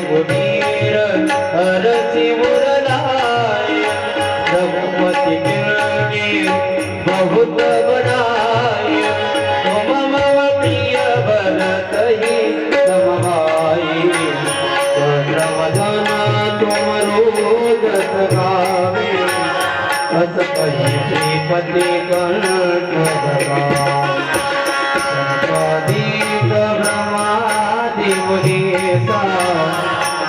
रघुवीर हरसि मुरलाय रघुपति बहुत बनाय भरत समभाई चंद्रवदन तुम रोज गावे अस कही श्रीपति कंठ भगवान संपादित मुनीसा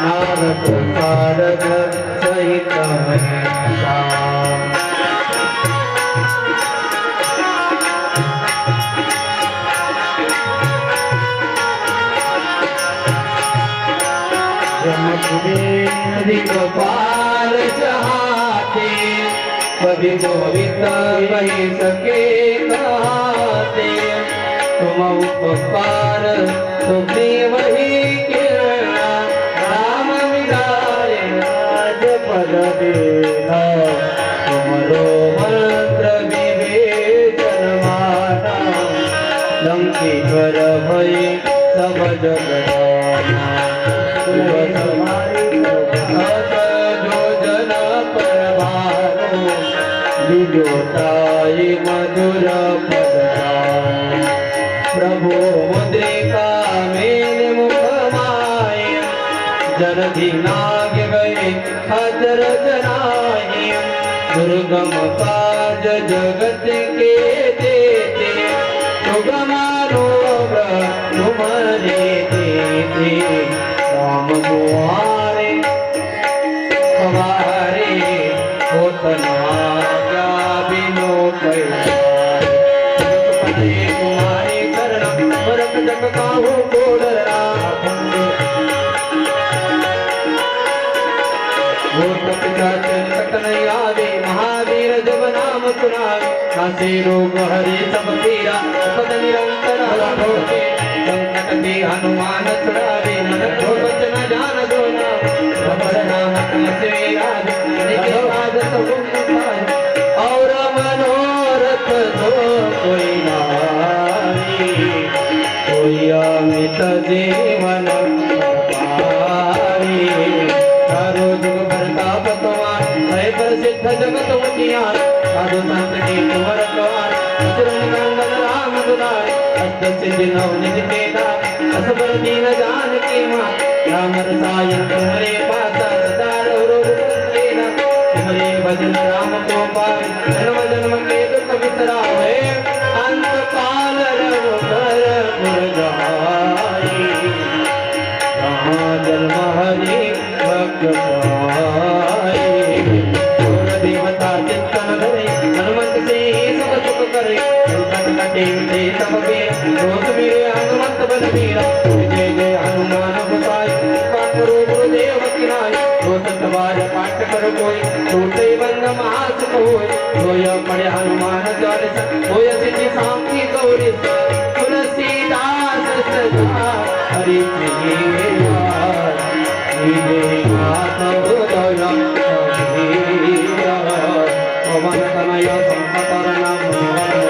नारद सारद सहित महेशा. कभी गोविंद कही सके कहते तुम उपकार सुग्रीव ही किरण राम मिलाय राज पद देना तुमरो मंत्र विवेचन माना लंकेश्वर भय નવ જગનાઈ મધુર પ્રભુ મુદ્રિકા મેન મુખમાય જનધિ નાગ ગઈ હજર જનાય દુર્ગમ કાજ જગત કે દેતે महावीर जब नाम कुरारी संकट के हनुमान छुड़ावे मन को वचन जान दो खबर नाम तुमसे राज निके काज सब पाए और मनोरथ जो कोई नारी कोई अमित जीवन पारी। चारो जुग प्रताप तुम्हार है प्रसिद्ध जगत उजियार साधु संत दुलार अष्ट सिद्धि असबर दीन राम रसायन तुम्हारे पासा सदा तुम्हारे भजन राम को जन्म जन्म के दुख बिसरावे अंत काल रव कर मुरझाई कहाँ जन्म हरि भक्त पाई संकट ते रोज मेरे हनुमंत जय जय हनुमान गोसाई पाठ गुरुदेव पाठ कर कोई टूटे बंद महास पड़े हनुमान चालीस होय सिद्धि सामकी गौरी तुलसीदास सदा हरि पवन तनय संपतर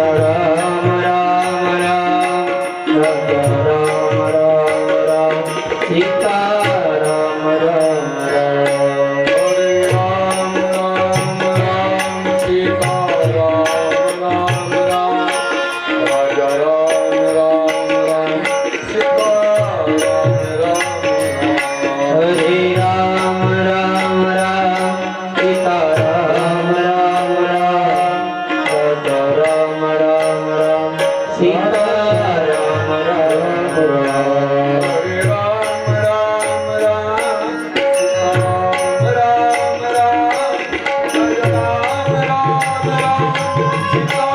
মরা Oh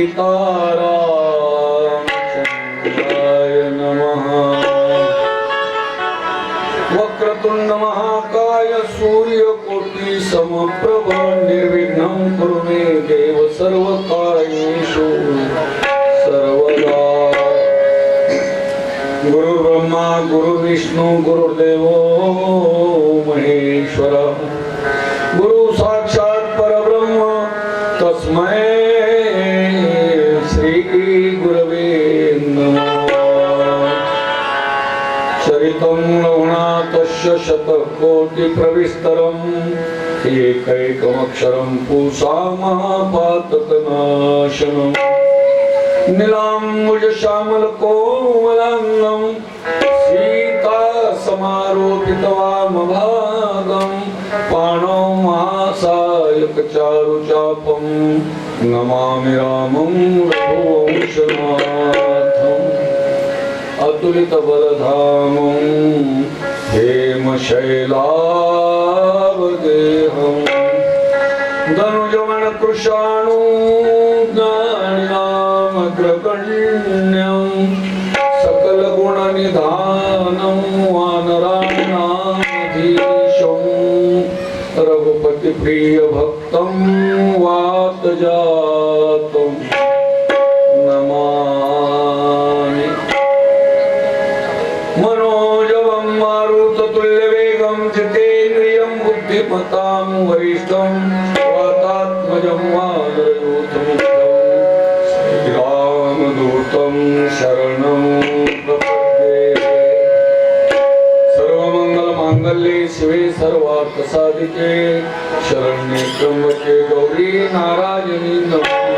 सीताराय नमः। वक्रतुण्ड महाकाय सूर्यकोटि समप्रभ निर्विघ्नं कुरु मे देव सर्वकार्येषु सर्वदा। गुरुर्ब्रह्मा गुरुर्विष्णु गुरुर्देवो। शतकोटिप्रविस्तरं ह्येकैकमक्षरं पूषा महापातकनाशनम् नीलाम्बुजश्यामलकोमलाङ्गं सीता समारोपितवामभागं पाणौ महासायकचारुचापं नमामि रामं रघुवंशनाथम् अतुलितबलधामम् ैलादेवं धनुजमनकृशानुग्रगण्यं सकलगुणनिधानं वानरामिनाधीश रघुपतिप्रियभक्तं वादजा वरिष्ठं वातात्मजं वागयूथमिष्ठं श्रीरामदूतं शरणं सर्वमङ्गलमाङ्गल्ये शिवे सर्वार्थसाधिके। शरण्ये त्र्यम्बके गौरी नारायणी नमः।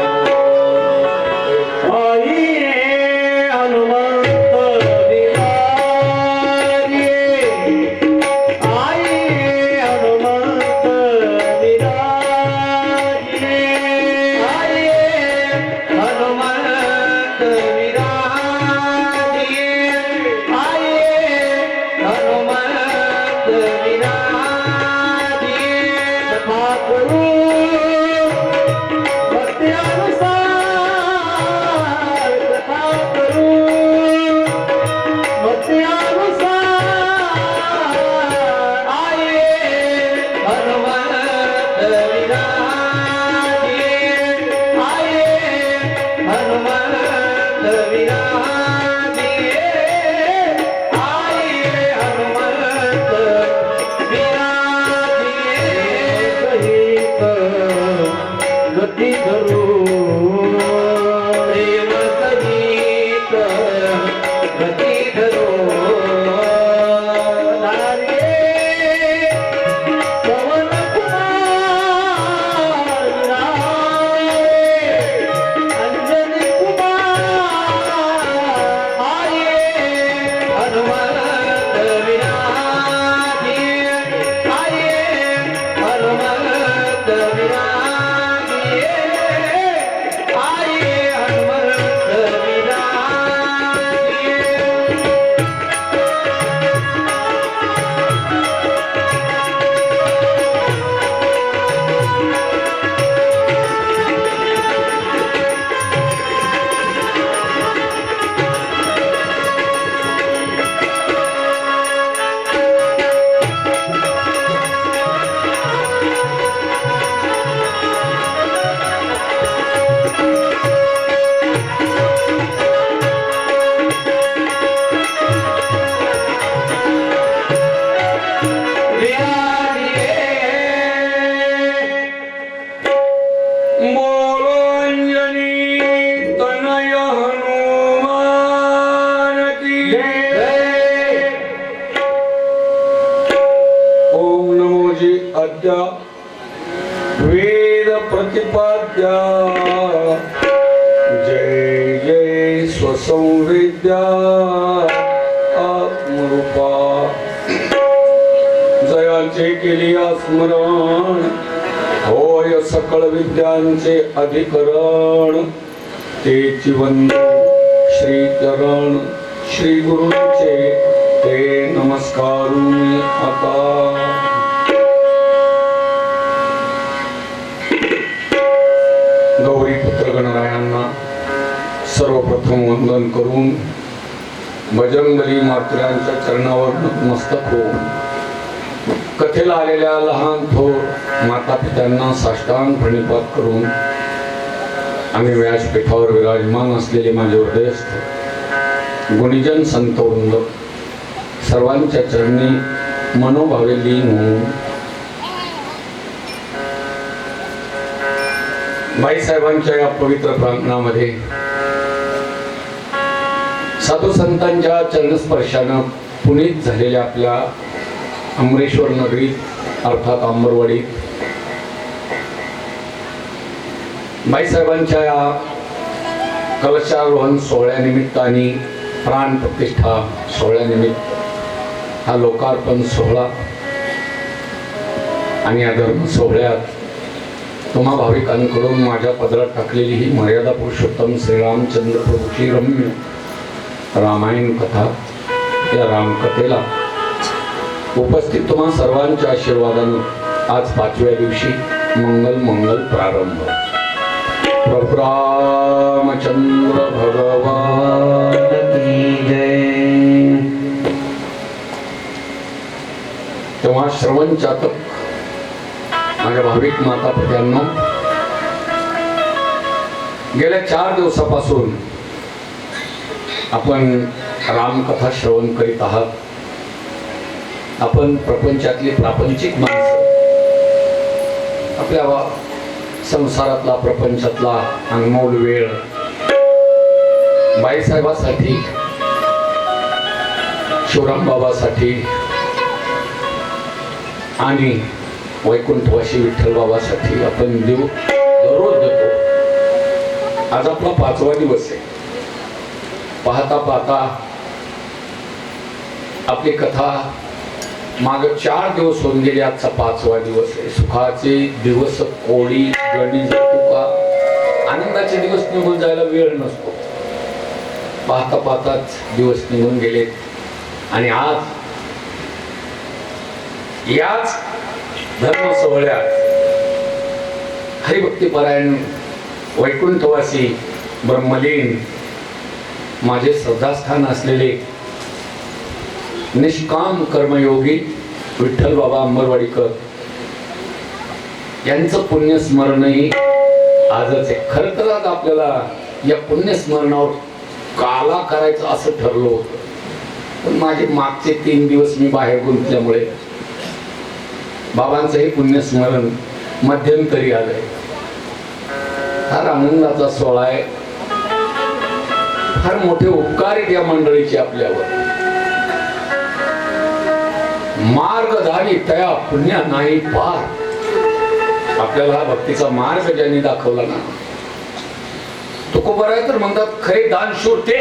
ಮಾಡಿದರು गुरुजी अद्या वेद प्रतिपाद्या. जय जय स्वसंवेद्या. आत्मरूपा. जयाचे केली स्मरण होय सकळ विद्यांचे अधिकरण. ते जीवन श्री चरण श्री गुरुचे. ते नमस्कार आता. सर्वप्रथम वंदन करून बजरंगली मात्र्यांच्या चरणावर नतमस्तक होऊन कथेला आलेल्या लहान थोर माता पित्यांना साष्टांग प्रणिपात करून आम्ही व्यासपीठावर विराजमान असलेले माझे हृदयस्थ गुणीजन संतवृंद सर्वांच्या चरणी मनोभावे लीन होऊन बाईसाहेबांच्या या पवित्र प्रार्थनामध्ये साधू संतांच्या चरणस्पर्शानं पुनीत झालेल्या आपल्या अमरेश्वर नगरीत अर्थात अंबरवाडीत बाईसाहेबांच्या या कलशारोहण सोहळ्यानिमित्ताने प्राण प्रतिष्ठा सोहळ्यानिमित्त हा लोकार्पण सोहळा आणि या धर्म सोहळ्यात तुम्हा भाविकांकडून माझ्या पदरात टाकलेली ही मर्यादा पुरुषोत्तम श्रीरामचंद्र प्रभूची रम्य रामायण कथा या रामकथेला उपस्थित तुम्हा सर्वांच्या आशीर्वादानं आज पाचव्या दिवशी मंगल मंगल प्रारंभ. प्रभुरामचंद्र भगवान की जय. तेव्हा श्रवण चातक माझ्या भाविक माता पित्यांना गेल्या चार दिवसापासून आपण रामकथा श्रवण करीत आहात. आपण प्रपंचातली प्रापंचिक माणसं. आपल्या संसारातला प्रपंचातला अनमोल वेळ. बाईसाहेबासाठी शिवराम बाबासाठी आणि वैकुंठवासी विठ्ठलबाबासाठी आपण देऊ दररोज देतो. आज आपला पाचवा दिवस आहे. पाहता पाहता आपली कथा माग चार दिवस होऊन गेले आजचा पाचवा दिवस आहे. सुखाचे दिवस कोळी गणी तुका. आनंदाचे दिवस निघून जायला वेळ नसतो. पाहता पाहताच दिवस निघून गेले आणि आज याच धर्म सोहळ्यात हरिभक्तीपरायण वैकुंठवासी ब्रह्मलीन माझे श्रद्धास्थान असलेले निष्काम कर्मयोगी विठ्ठल बाबा अंबरवाडीकर यांचं पुण्यस्मरणही आजच आहे. खर तर आज आपल्याला या पुण्यस्मरणावर काला करायचं असं ठरलं होतं. पण माझे मागचे तीन दिवस मी बाहेर गुंतल्यामुळे बाबांचंही पुण्यस्मरण मध्यंतरी आलंय. फार आनंदाचा सोहळा आहे. फार मोठे उपकार आहेत या मंडळीचे आपल्यावर. मार्ग झाली तया पुण्या नाही पार. आपल्याला हा भक्तीचा मार्ग ज्यांनी दाखवला ना. तो खूप आहे तर म्हणतात खरे दानशूर ते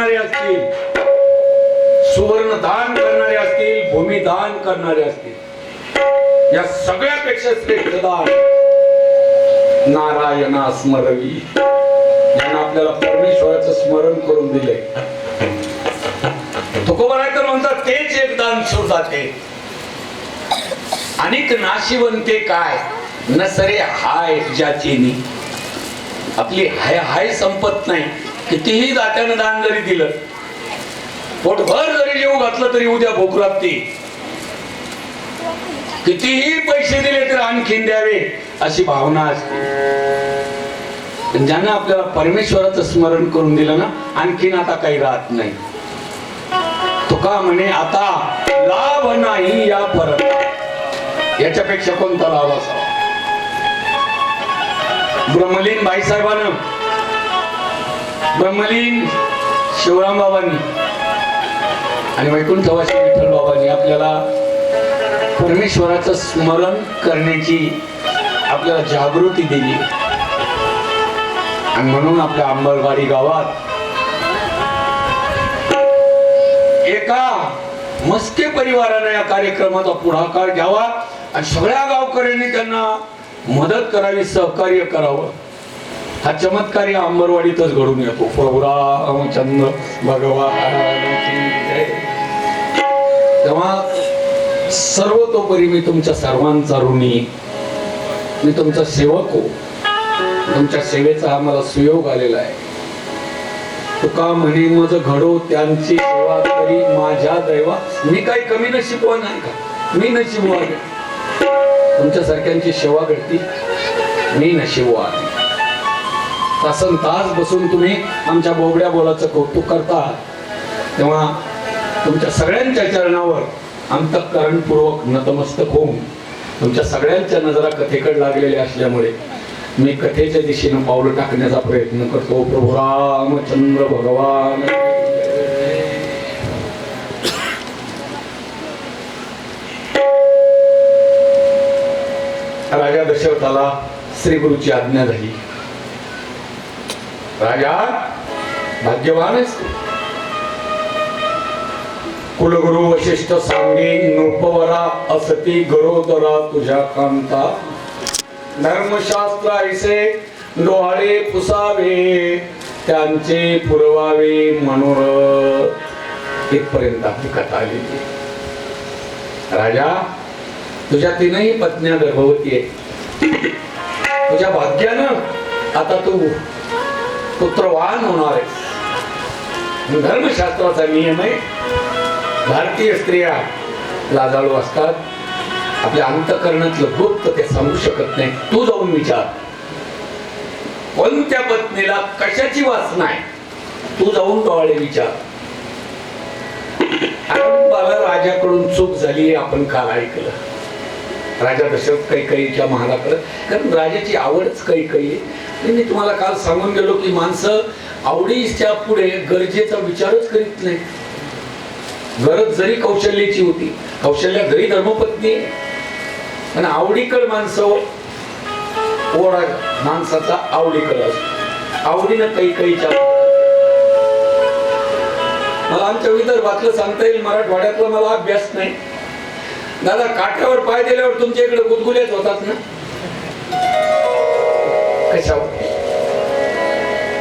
करणारे असतील. सुवर्ण दान करणारे असतील भूमी दान करणारे असतील. या सगळ्यापेक्षा श्रेष्ठ दान नारायणा स्मरवी. यांना आपल्याला परमेश्वराचं स्मरण करून दिले तुकोबरायकर म्हणतात तेच एक दान सुर जाते. अनेक नाशिवंते काय? नसरे हाय ज्याची आपली हाय हाय संपत नाही. कितीही दात्यानं दान जरी दिलं पोटभर जरी जेव घातलं तरी उद्या भूक लागते कितीही पैसे दिले तर आणखीन द्यावे अशी भावना असते. ज्यांना आपल्याला परमेश्वराचं स्मरण करून दिलं ना आणखीन आता काही राहत नाही. तुका म्हणे आता लाभ नाही या परत. याच्यापेक्षा कोणता लाभ असावा? ब्रह्मलीन बाईसाहेबानं ब्रह्मलीन शिवराम बाबांनी आणि वैकुंठवासी विठ्ठल बाबांनी आपल्याला परमेश्वराचं स्मरण करण्याची आपल्याला जागृती दिली. आणि म्हणून आपल्या अंबरवाडी गावात एका मस्के परिवाराने या कार्यक्रमाचा पुढाकार घ्यावा आणि सगळ्या गावकऱ्यांनी त्यांना मदत करावी सहकार्य करावं. हा चमत्कार या अंबरवाडीतच घडून येतो. प्रभू रामचंद्र भगवान तेव्हा सर्वतोपरी मी तुमच्या सर्वांचा ऋणी. मी तुमचा सेवक हो. तुमच्या सेवेचा आम्हाला सुयोग आलेला आहे. तुका म्हणे मज घडो त्यांची सेवा करी माझ्या दैवा. मी काही कमी नशिबवा नाही का? मी नशिबवा तुमच्या सारख्यांची सेवा घडती. मी नशिबवा तासन तास बसून तुम्ही आमच्या बोबड्या बोलाचं कौतुक करता. तेव्हा तुमच्या सगळ्यांच्या चरणावर अंतःकरणपूर्वक नतमस्तक होऊन तुमच्या सगळ्यांच्या नजरा कथेकडे लागलेल्या असल्यामुळे मी कथेच्या दिशेनं पावलं टाकण्याचा प्रयत्न करतो. प्रभू रामचंद्र भगवान. राजा दशरथाला श्री गुरुची आज्ञा झाली. राजा भाग्यवान कुलगुरु वशिष्ठ सांगे नृपवरा असती गरोदरा तुझ्या कांता. धर्मशास्त्र ऐसे डोहाळे पुसावे त्यांचे पुरवावे मनोर इथपर्यंत आपली कथा आलेली राजा तुझ्या तीनही पत्न्या गर्भवती आहे तुझ्या भाग्यानं आता तू पुत्रवान होणार आहे. धर्मशास्त्राचा नियम आहे भारतीय स्त्रिया लाजाळू असतात. आपल्या अंतकरणातलं गुप्त ते सांगू शकत नाही. तू जाऊन विचार. कोणत्या पत्नीला कशाची वासना आहे? तू जाऊन डोळे विचार. बाबा राजाकडून चूक झाली आपण काल ऐकलं? राजा दशरथ कैकईच्या महालाकडं. कारण राजाची आवडच कैकई आहे. मी तुम्हाला काल सांगून गेलो की माणसं आवडीच्या पुढे गरजेचा विचारच करीत नाही गरज जरी कौशल्याची होती कौशल्या जरी धर्मपत्नी आणि पण आवडीकड माणसं हो. ओढा माणसाचा आवडीकड असतो. आवडीनं कैकईच्या मला आमच्या विदर्भातलं सांगता येईल मराठवाड्यातला मला अभ्यास नाही. दादा काठ्यावर पाय दिल्यावर तुमच्या इकडे गुदगुल्याच होतात ना? कशावर?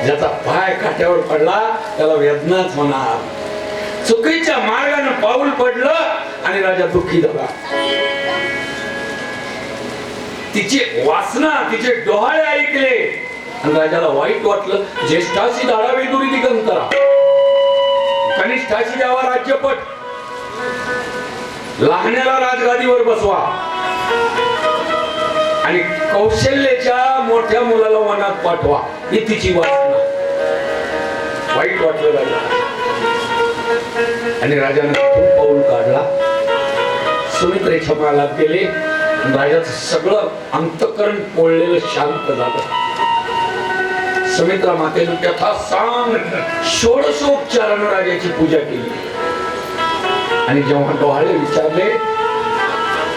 ज्याचा पाय काठ्यावर पडला त्याला वेदनाच होणार. चुकीच्या मार्गाने पाऊल पडलं आणि राजा दुःखी झाला. तिची वासना तिचे डोहाळे ऐकले. आणि राजाला वाईट वाटलं ज्येष्ठाशी धाडावी दुरी दिगंतरा कनिष्ठाशी द्यावा राज्यपट लहाण्याला राजगादीवर बसवा. आणि कौशल्याच्या मोठ्या मुलाला वनात पाठवा. ही तिची वासना. वाईट वाटलं राजा आणि राजाने खूप पाऊल काढला. सुमित्रेच्या मालात गेले. आणि राजाचं सगळं अंतकरण पोळलेलं शांत झालं. सुमित्रा मातेनं कथा सांग षोडशोपचारानं राजाची पूजा केली. आणि जेव्हा डोहाळे विचारले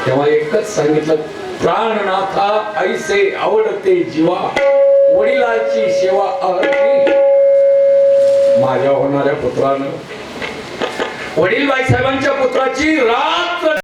तेव्हा एकच सांगितलं प्राणनाथा ऐसे आवडते जीवा वडिलाची सेवा अहती माझ्या होणाऱ्या पुत्रानं वडील बाईसाहेबांच्या पुत्राची रात्र